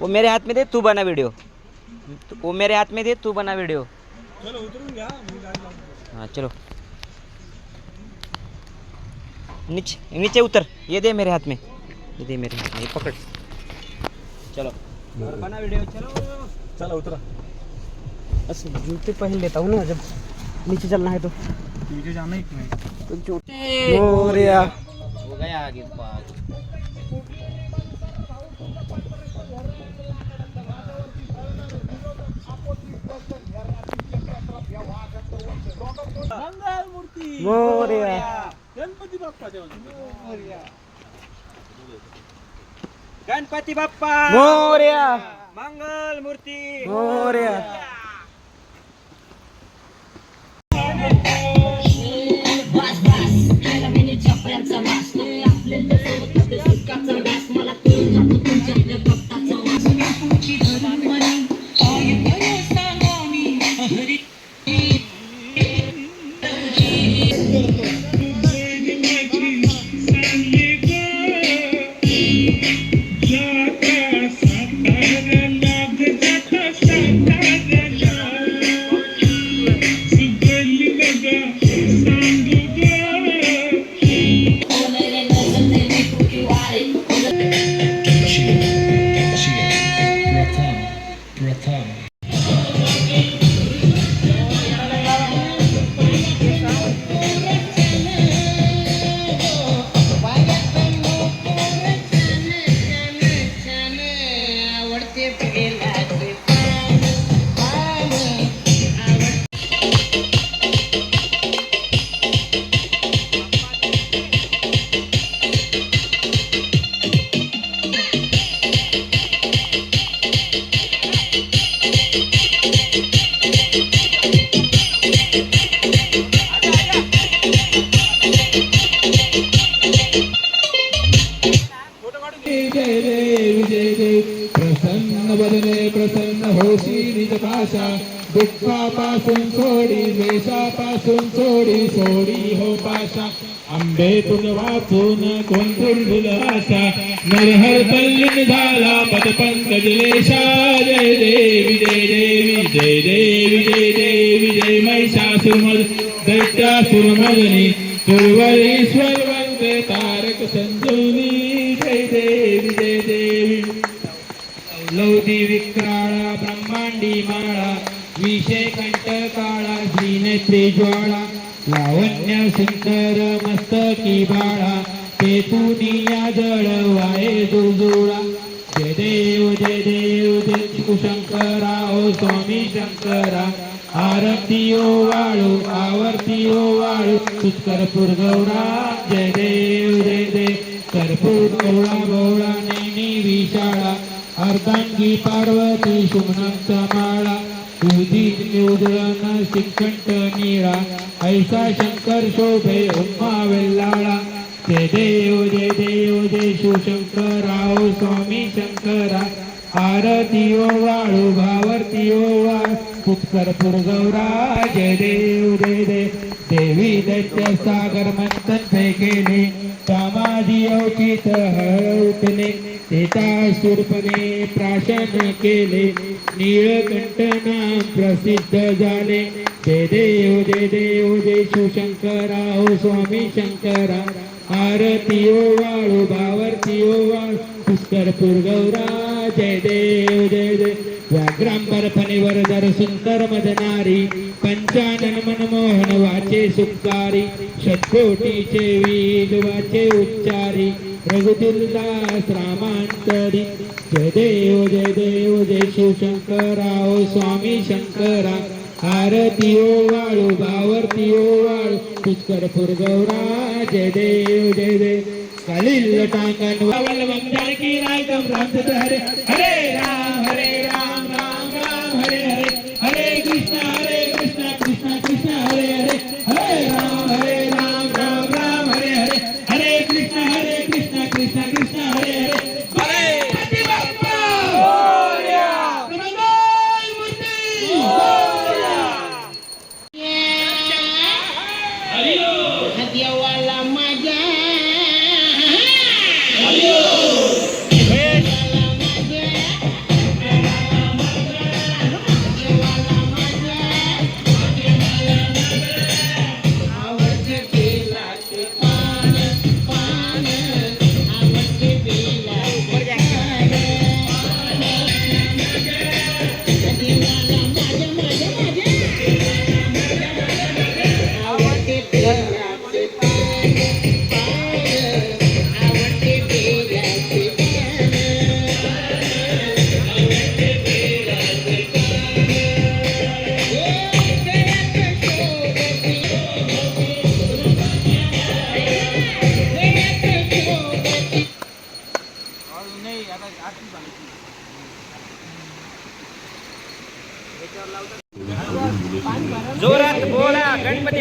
वो मेरे हाथ में दे तू बना वीडियो वो मेरे हाथ में दे तू बना वीडियो चलो. हाँ चलो। नीचे नीचे उतर। ये दे मेरे हाथ में। ये दे मेरे हाथ में ये पकड़। चलो। और बना वीडियो चलो। चला उतरा। असं जूते पहन लेता हूँ ना जब नीचे चलना है तो। तुझे जाना ही तो जूते। हो गया। आगे मोरिया गणपती बाप्पाच्या मोरया. गणपती बाप्पा. मोरिया मंगल मूर्ती मोरिया प्रसन्न होशी निज भाषा दुःखापासून सोडी वेशापासून सोडी सोडी हो पाशा. आंबेतून वाचून कोण दुर्गुल आशा. नरहर पल्लीन झाला पदपंत लेशा. जय देवी जय देवी जय देवी जय देवी जय महिषासुरमद दैत्यासुरमदनी दुर्वरीश्वर वंदे तारक संजोनी. जय देवी जय देवी. लौदी विक्राळा ब्रह्मांडी माळा विषय कंठ काळा श्रीनेत्री ज्वाळा लावण्य सुंदर मस्तकी बाळा तेतुनिया जळवाये दुजुळा जय देव जय देव जय शिवशंकरा ओ स्वामी शंकरा. आरती ओ वाळू आवर्ती ओ वाळू पुष्करपूर गौरा जय देव जय देव कर्पूर गौळा गौळा नेनी विशाळा. अर्धांगी पार्वती शुमनांचा माळा उदित उदळण निळा ऐसा शंकर शोभे उम्मा वेल्लाळा जय देव जय देव जय शिवशंकराव स्वामी शंकरा. आरती ओ वाळू भावर्ती ओ वाळ. उपकर पुरगौराज देव रे रे देवी दैत्य सागर मंथन फेकेने सामाजी अवचित हळवटने सुरपणे प्राशन केले नीळकंठना प्रसिद्ध झाले जय देव जय देव दे शंकरा ओ स्वामी शंकरा आरतीयो वाळू भावरतीयो वाळू पुष्करपूर गौरा जय देव जय देव. व्याघ्रांबर फणीवर जर सुंदर मदनारी पंचानन मनमोहन वाचे सुखारी षटकोटीचे वीज वाचे उच्चारी रघुदुर्दास रामांतरी. जय देव जय देव जय शिवशंकराव स्वामी शंकरा. आरती ओ वाळू बावरती ओ वाळू. पुष्करपूर गौरा जय देव जय देव. கலில காங்கன் வல்லவம் ஜானகி நாயகம் ராமச்சந்திர ஹரே ஹரே ராம் ஹரே ராம் ராம் ராம் ஹரே ஹரே ஹரே கிருஷ்ணா ஹரே கிருஷ்ணா கிருஷ்ணா கிருஷ்ணா ஹரே ஹரே ஹரே ராம் ஹரே ராம் ராம் ராம் ஹரே ஹரே ஹரே கிருஷ்ணா ஹரே கிருஷ்ணா கிருஷ்ணா கிருஷ்ணா ஹரே ஹரே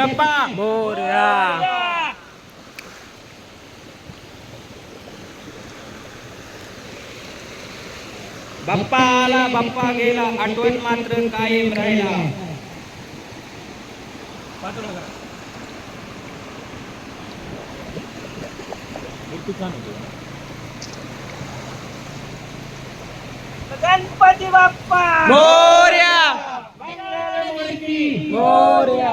बाप्पा मोरया बाप्पा आला बाप्पा गेला आठवण मात्र कायम राहिला. गणपती बाप्पा! मोर्या मोरया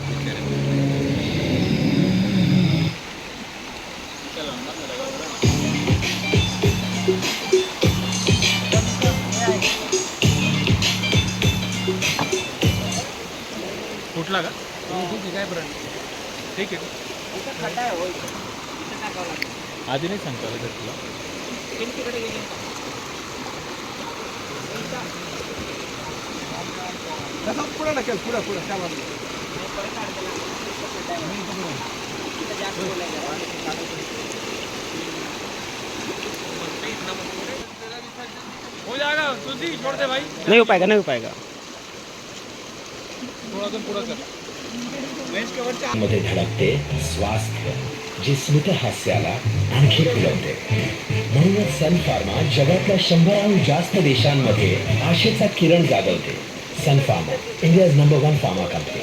का ठीक आहे काय ब्रँड ठीक आहे. आधी नाही सांगता आलं तर तुला? पुढे टाकेल पुढे पुढे त्या हो जाएगा तुलसी छोड़ दे भाई. नहीं हो पाएगा नहीं हो पाएगा मध्ये धडकते स्वास्थ्य जी स्मित हास्याला आणखी फुलवते म्हणूनच सन फार्मा जगातल्या शंभराहून जास्त देशांमध्ये आशेचा किरण जागवते. Sun Pharma India's number one pharma company